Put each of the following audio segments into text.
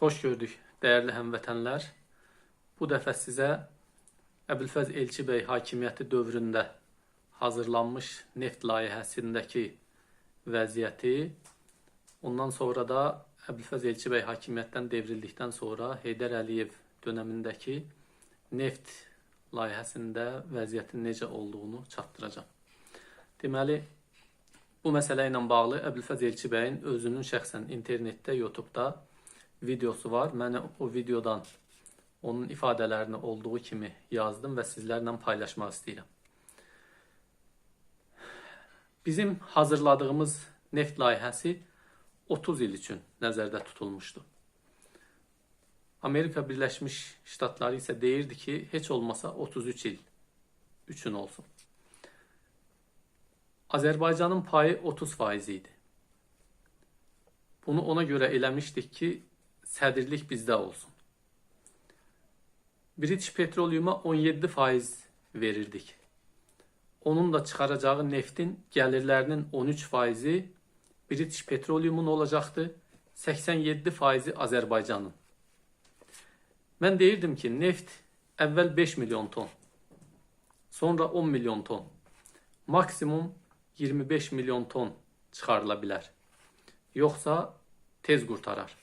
Hoş gördük değerli həmvətənlər. Bu dəfə sizə Əbülfəz Elçi bəy hakimiyyəti dövründə hazırlanmış neft layihəsindəki vəziyyəti, ondan sonra da Əbülfəz Elçi bəy hakimiyyətdən devrildikdən sonra Heydər Əliyev dövründəki neft layihəsində vəziyyətin necə olduğunu çatdıracağam. Deməli, bu məsələ ilə bağlı Əbülfəz Elçi bəyin özünün şəxsən internetdə, YouTube-da videosu var. Mən o videodan onun ifadələrini olduğu kimi yazdım və sizlərlə paylaşmaq istəyirəm. Bizim hazırladığımız neft layihəsi 30 il üçün nəzərdə tutulmuşdu. Amerika Birləşmiş Ştatları isə deyirdi ki, heç olmasa 33 il üçün olsun. Azərbaycanın payı 30% idi. Bunu ona görə eləmişdik ki, sədrlik bizdə olsun. British Petroleum'a 17% verirdik. Onun da çıxaracağı neftin gəlirlərinin 13%i British Petroleum'un olacaqdı, 87%i Azərbaycanın. Mən deyirdim ki, neft əvvəl 5 milyon ton, sonra 10 milyon ton, maksimum 25 milyon ton çıxarıla bilər. Yoxsa tez qurtarar.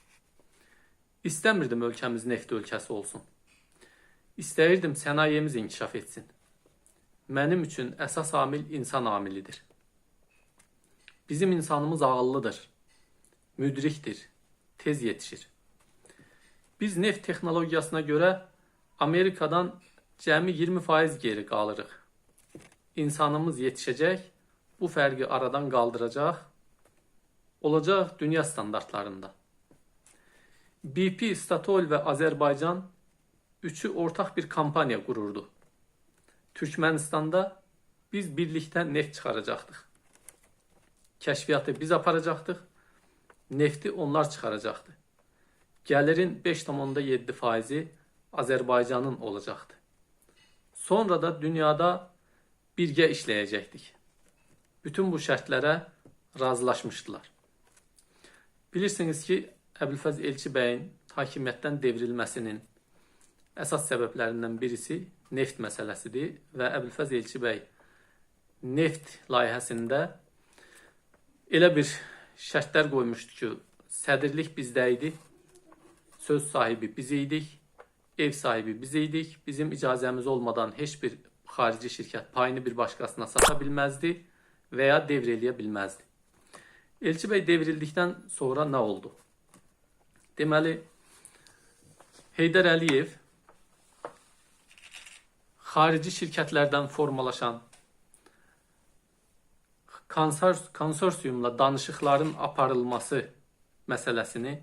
İstəmirdim ölkəmiz neft ölkəsi olsun. İstəyirdim sənayemiz inkişaf etsin. Mənim üçün əsas amil insan amilidir. Bizim insanımız ağıllıdır, müdrikdir, tez yetişir. Biz neft texnologiyasına görə Amerikadan cəmi 20% geri qalırıq. İnsanımız yetişəcək, bu fərqi aradan qaldıracaq, olacaq dünya standartlarında. BP, Statoil və Azərbaycan üçü ortaq bir kampaniya qururdu. Türkmənistanda biz birlikdə neft çıxaracaqdıq. Kəşfiyyatı biz aparacaqdıq, nefti onlar çıxaracaqdı. Gəlirin 5,7%-i Azərbaycanın olacaqdı. Sonra da dünyada birgə işləyəcəkdik. Bütün bu şərtlərə razılaşmışdılar. Bilirsiniz ki, Əbülfəz Elçi bəyin hakimiyyətdən devrilməsinin əsas səbəblərindən birisi neft məsələsidir və Əbülfəz Elçi bəy neft layihəsində elə bir şərtlər qoymuşdu ki, sədrlik bizdə idi, söz sahibi biz idik, ev sahibi biz idik. Bizim icazəmiz olmadan heç bir xarici şirkət payını bir başqasına sata bilməzdi və ya devr eləyə bilməzdi. Elçi bəy devrildikdən sonra nə oldu? Deməli, Heydər Əliyev xarici şirkətlərdən formalaşan konsors konsorsiyumla danışıqların aparılması məsələsini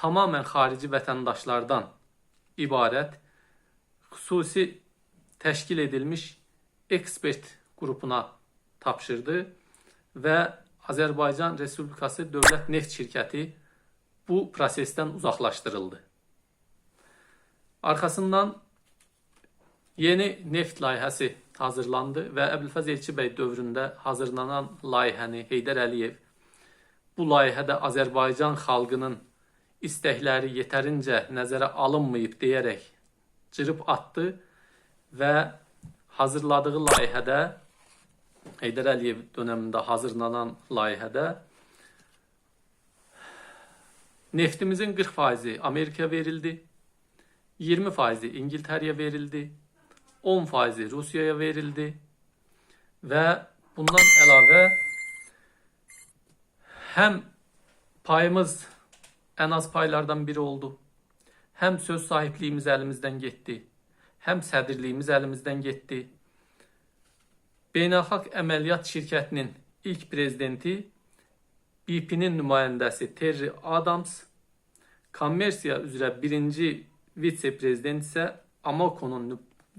tamamilə xarici vətəndaşlardan ibarət xüsusi təşkil edilmiş ekspert qrupuna tapşırdı və Azərbaycan Respublikası Dövlət Neft Şirkəti bu prosesdən uzaqlaşdırıldı. Arkasından yeni neft layihəsi hazırlandı və Əbülfəz Elçi bəy dövründə hazırlanan layihəni Heydər Əliyev bu layihədə Azərbaycan xalqının istəkləri yetərincə nəzərə alınmayıb deyərək cırıb atdı və hazırladığı layihədə Heydər Əliyev dövründə hazırlanan layihədə neftimizin 40%i Amerikaya verildi. 20%i İngiltere'ye verildi. 10%i Rusya'ya verildi. Və bundan əlavə həm payımız ən az paylardan biri oldu. Həm söz sahibliyimiz əlimizdən getdi. Həm sədrliyimiz əlimizdən getdi. Beynəlxalq Əməliyyat Şirkətinin ilk prezidenti BP-nin nümayəndəsi Terry Adams, kommersiya üzrə birinci vitse-prezident isə Amoco-nun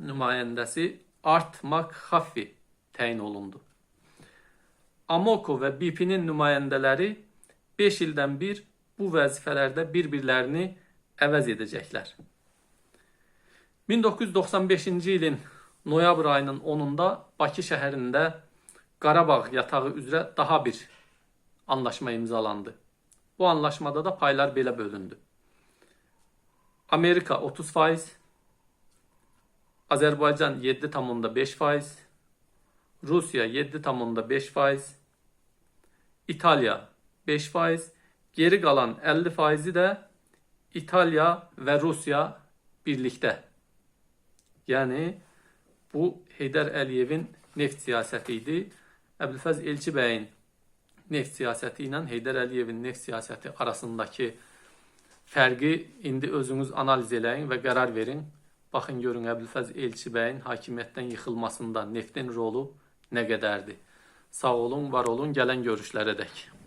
nümayəndəsi Art McHaffey təyin olundu. Amoco və BP-nin nümayəndələri 5 ildən bir bu vəzifələrdə bir-birlərini əvəz edəcəklər. 1995-ci ilin noyabr ayının 10-da Bakı şəhərində Qarabağ yatağı üzrə daha bir anlaşma imzalandı. Bu anlaşmada da paylar belə bölündü. Amerika 30%, Azərbaycan 7,5%, Rusiya 7,5%, İtalya 5%, geri qalan 50%-i də İtalya və Rusiya birlikdə. Yəni bu Heydər Əliyevin neft siyasəti idi. Əbülfəz Elçi bəyin neft siyasəti ilə Heydər Əliyevin neft siyasəti arasındakı fərqi indi özünüz analiz eləyin və qərar verin. Baxın görün Əbülfəz Elçi bəyin hakimiyyətdən yıxılmasında neftin rolu nə qədərdir. Sağ olun, var olun, gələn görüşlərə dək.